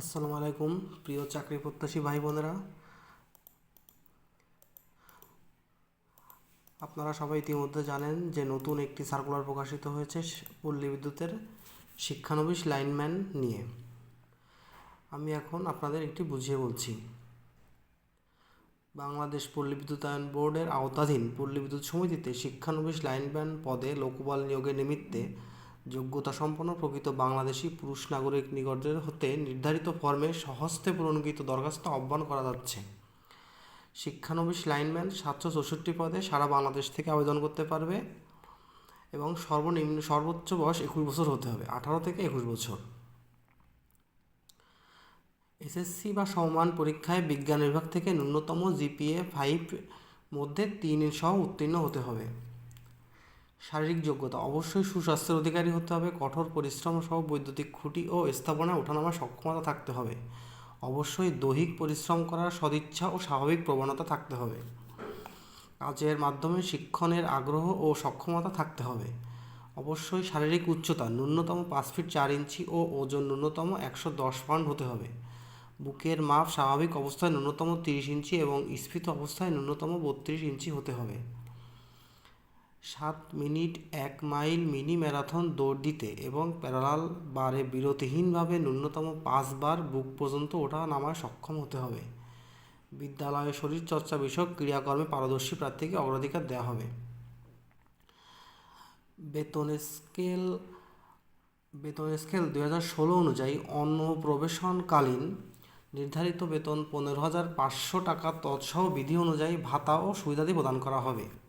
আসসালামু আলাইকুম, প্রিয় চাকরি প্রত্যাশী ভাই বোনেরা। আপনারা সবাই ইতিমধ্যে জানেন যে নতুন একটি সার্কুলার প্রকাশিত হয়েছে পল্লী বিদ্যুতের শিক্ষানবিশ লাইনম্যান নিয়ে। আমি এখন আপনাদের একটি বুঝিয়ে বলছি। বাংলাদেশ পল্লী বিদ্যুতায়ন বোর্ডের আওতাধীন পল্লী বিদ্যুৎ সমিতিতে শিক্ষানবিশ লাইনম্যান পদে লোকবল নিয়োগের নিমিত্তে যোগ্যতা সম্পন্ন প্রকৃত বাংলাদেশি পুরুষ নাগরিক নিকটদের হতে নির্ধারিত ফর্মে সহস্তে পূরণকৃত দরখাস্ত আহ্বান করা যাচ্ছে। শিক্ষানবিশ লাইনম্যান সাতশো চৌষট্টি পদে সারা বাংলাদেশ থেকে আবেদন করতে পারবে এবং সর্বনিম্ন সর্বোচ্চ বয়স একুশ বছর হতে হবে, আঠারো থেকে একুশ বছর। এসএসসি বা সমমান পরীক্ষায় বিজ্ঞান বিভাগ থেকে ন্যূনতম জিপিএ ফাইভ মধ্যে তিন সহ উত্তীর্ণ হতে হবে। শারীরিক যোগ্যতা। অবশ্যই সুস্বাস্থ্যের অধিকারী হতে হবে, কঠোর পরিশ্রম সহ বৈদ্যুতিক খুঁটি ও স্থাপনায় ওঠানামার সক্ষমতা থাকতে হবে। অবশ্যই দৈহিক পরিশ্রম করার সদিচ্ছা ও স্বাভাবিক প্রবণতা থাকতে হবে। কাজের মাধ্যমে শিক্ষণের আগ্রহ ও সক্ষমতা থাকতে হবে। অবশ্যই শারীরিক উচ্চতা, ন্যূনতম পাঁচ ফিট চার ইঞ্চি ও ওজন ন্যূনতম একশো দশ পাউন্ড হতে হবে। বুকের মাপ স্বাভাবিক অবস্থায় ন্যূনতম তিরিশ ইঞ্চি এবং স্ফীত অবস্থায় ন্যূনতম বত্রিশ ইঞ্চি হতে হবে। সাত মিনিট এক মাইল মিনি ম্যারাথন দৌড় দিতে এবং প্যারালাল বারে বিরতিহীনভাবে ন্যূনতম পাঁচবার বুক পর্যন্ত ওঠা নামায় সক্ষম হতে হবে। বিদ্যালয়ে শরীরচর্চা বিষয়ক ক্রিয়াকর্মে পারদর্শী প্রার্থীকে অগ্রাধিকার দেওয়া হবে। বেতন স্কেল বেতন স্কেল দুই হাজার ষোলো অনুযায়ী অন্নপ্রবেশনকালীন নির্ধারিত বেতন পনেরো হাজার পাঁচশো টাকা তৎসহ বিধি অনুযায়ী ভাতা ও সুবিধাদি প্রদান করা হবে।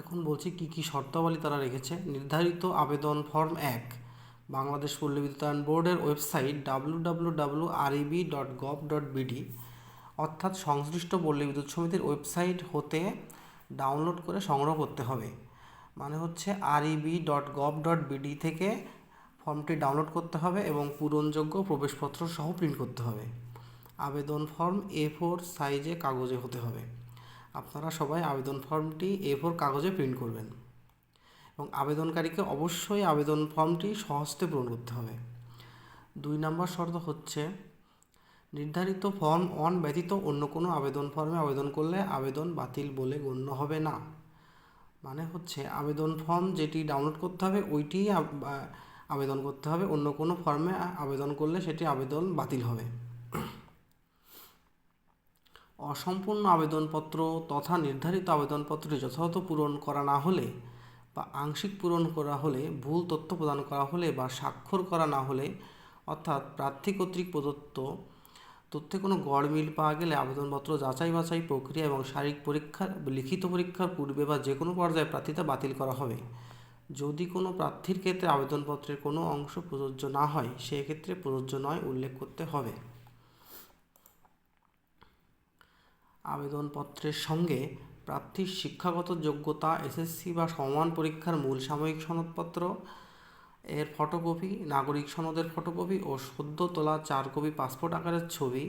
এখন বলছি কি কি শর্তাবলী তারা রেখেছে। নির্ধারিত আবেদন ফর্ম এক, বাংলাদেশ পল্লী বিদ্যুতায়ন বোর্ডের website W W W REB dot gov dot BD, অর্থাৎ সংশ্লিষ্ট পল্লী বিদ্যুৎ সমিতির ওয়েবসাইট হতে ডাউনলোড করে সংগ্রহ করতে হবে। মানে হচ্ছে REB dot gov dot BD থেকে ফর্মটি ডাউনলোড করতে হবে এবং পূরণযোগ্য প্রবেশপত্র সহ প্রিন্ট করতে হবে। আবেদন ফর্ম এ ফোর সাইজে কাগজে হতে হবে। আপনারা সবাই আবেদন ফর্মটি এ ফোর কাগজে প্রিন্ট করবেন এবং আবেদনকারীকে অবশ্যই আবেদন ফর্মটি সহজতে পূরণ করতে হবে। দুই নম্বর শর্ত হচ্ছে, নির্ধারিত ফর্ম ওয়ান ব্যতীত অন্য কোনো আবেদন ফর্মে আবেদন করলে আবেদন বাতিল বলে গণ্য হবে না। মানে হচ্ছে, আবেদন ফর্ম যেটি ডাউনলোড করতে হবে, ওইটি আবেদন করতে হবে, অন্য কোনো ফর্মে আবেদন করলে সেটি আবেদন বাতিল হবে। অসম্পূর্ণ আবেদনপত্র তথা নির্ধারিত আবেদনপত্রটি যথাযথ পূরণ করা না হলে বা আংশিক পূরণ করা হলে, ভুল তথ্য প্রদান করা হলে বা স্বাক্ষর করা না হলে, অর্থাৎ প্রার্থী কর্তৃক প্রদত্ত তথ্যে কোনো গড়মিল পাওয়া গেলে আবেদনপত্র যাচাই বাছাই প্রক্রিয়া এবং শারীরিক পরীক্ষার, লিখিত পরীক্ষার পূর্বে বা যে কোনো পর্যায়ে প্রার্থিতা বাতিল করা হবে। যদি কোনো প্রার্থীর ক্ষেত্রে আবেদনপত্রের কোনো অংশ প্রযোজ্য না হয়, সেক্ষেত্রে প্রযোজ্য নয়, উল্লেখ করতে হবে। আবেদনপত্রের সঙ্গে প্রার্থীর শিক্ষাগত যোগ্যতা, এসএসসি বা সমান পরীক্ষার মূল সাময়িক সনদপত্র, এর ফটোকপি, নাগরিক সনদের ফটোকপি ও সদ্য তোলা চার কপি পাসপোর্ট আকারের ছবি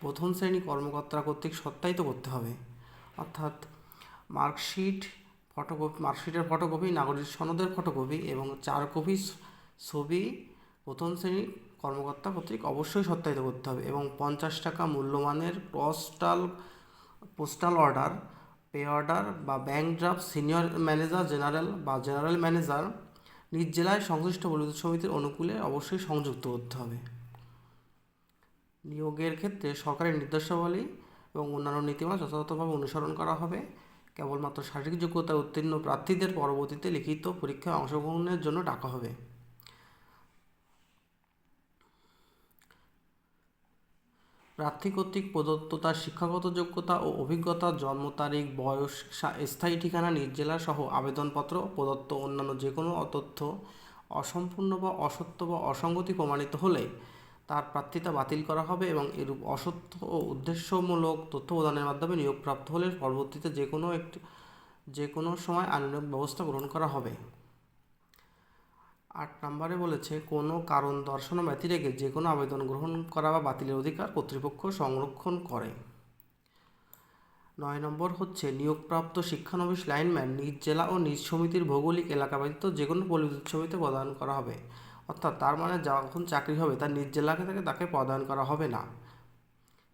প্রথম শ্রেণি কর্মকর্তা কর্তৃক সত্যায়িত করতে হবে। অর্থাৎ মার্কশিট, ফটোকপি, মার্কশিটের ফটোকপি, নাগরিক সনদের ফটোকপি এবং চার কপি ছবি প্রথম শ্রেণি কর্মকর্তা কর্তৃক অবশ্যই সত্যায়িত করতে হবে এবং পঞ্চাশ টাকা মূল্যমানের postal postal order pay order বা bank draft senior manager general বা জেনারেল ম্যানেজার নিজ জেলায় সংশ্লিষ্ট বিদ্যুৎ সমিতির অনুকূলে অবশ্যই সংযুক্ত করতে হবে। নিয়োগের ক্ষেত্রে সরকারের নির্দেশাবলী এবং অন্যান্য নীতিমালা যথাযথভাবে অনুসরণ করা হবে। কেবলমাত্র শারীরিক যোগ্যতা উত্তীর্ণ প্রার্থীদের পরবর্তীতে লিখিত পরীক্ষায় অংশগ্রহণের জন্য ডাকা হবে। প্রার্থী কর্তৃক প্রদত্ত তার শিক্ষাগত যোগ্যতা ও অভিজ্ঞতা, জন্ম তারিখ, বয়স স্থায়ী ঠিকানা, নিজ জেলা সহ আবেদনপত্র প্রদত্ত অন্যান্য যে কোনো তথ্য অসম্পূর্ণ বা অসত্য বা অসঙ্গতি প্রমাণিত হলে তার প্রার্থিতা বাতিল করা হবে এবং এরূপ অসত্য ও উদ্দেশ্যমূলক তথ্য প্রদানের মাধ্যমে নিয়োগপ্রাপ্ত হলে পরবর্তীতে যে কোনো একটি যে কোনো সময় আইনানুগ ব্যবস্থা গ্রহণ করা হবে। আট নম্বরে বলেছে, কোনো কারণ দর্শানো ব্যতি রেখে যে কোনো আবেদন গ্রহণ করা বা বাতিলের অধিকার কর্তৃপক্ষ সংরক্ষণ করে। নয় নম্বর হচ্ছে, নিয়োগপ্রাপ্ত শিক্ষানবিশ লাইনম্যান নিজ জেলা ও নিজ সমিতির ভৌগোলিক এলাকা ব্যতীত যে কোনো পরিবিদ্যুৎ সমিতি প্রদান করা হবে। অর্থাৎ তার মানে যখন চাকরি হবে, তার নিজ জেলাকে থেকে তাকে পদায়ন করা হবে না।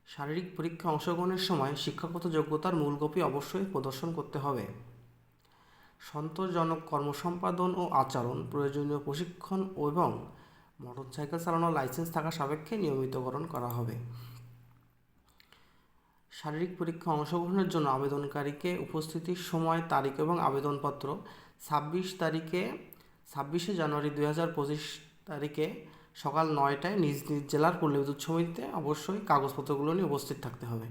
শারীরিক পরীক্ষা অংশগ্রহণের সময় শিক্ষাগত যোগ্যতার মূল কপি অবশ্যই প্রদর্শন করতে হবে। সন্তোষজনক কর্মসম্পাদন ও আচরণ, প্রয়োজনীয় প্রশিক্ষণ এবং মোটরসাইকেল চালানোর লাইসেন্স থাকা সাপেক্ষে নিয়মিতকরণ করা হবে। শারীরিক পরীক্ষা অংশগ্রহণের জন্য আবেদনকারীকে উপস্থিতির সময়, তারিখ এবং আবেদনপত্র ছাব্বিশ তারিখে, ছাব্বিশে জানুয়ারি দুই হাজার পঁচিশ তারিখে সকাল নয়টায় নিজ নিজ জেলার পল্লী বিদ্যুৎ সমিতিতে অবশ্যই কাগজপত্রগুলো নিয়ে উপস্থিত থাকতে হবে।